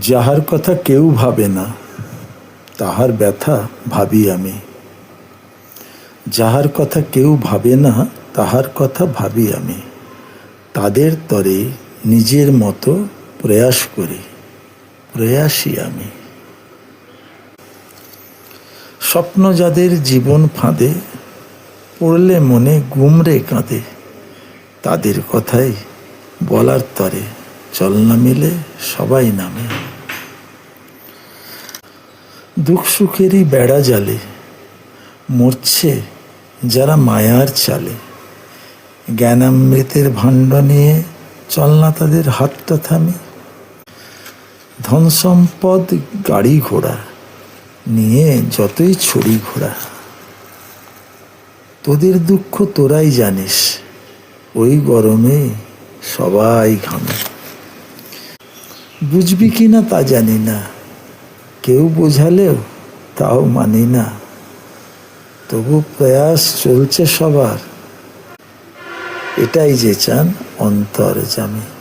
যাহার কথা কেউ ভাবে না, তাহার ব্যথা ভাবি আমি। যাহার কথা কেউ ভাবে না, তাহার কথা ভাবি আমি। তাদের তরে নিজের মতো প্রয়াস করি, প্রয়াসী আমি। স্বপ্ন যাদের জীবন ফাঁদে, পড়লে মনে গুমরে কাঁদে, তাদের কথাই বলার তরে চল না মিলে সবাই নামে। দুঃখ সুখেরই বেড়া জালে, মরছে যারা মায়ার চালে। জ্ঞানামৃতের ভাণ্ড নিয়ে চল না তাদের হাতটা থামে। ধন সম্পদ গাড়ি ঘোড়া, নিয়ে যতই ছড়ি ঘোড়া। তোদের দুঃখ তোরাই জানিস, ওই গরমে সবাই ঘামে। বুঝবি কি না তা জানি না কেউ বোঝালেও তাও মানি না। তবু প্রয়াস চলছে সবার। এটাই যে চান অন্তর জামে।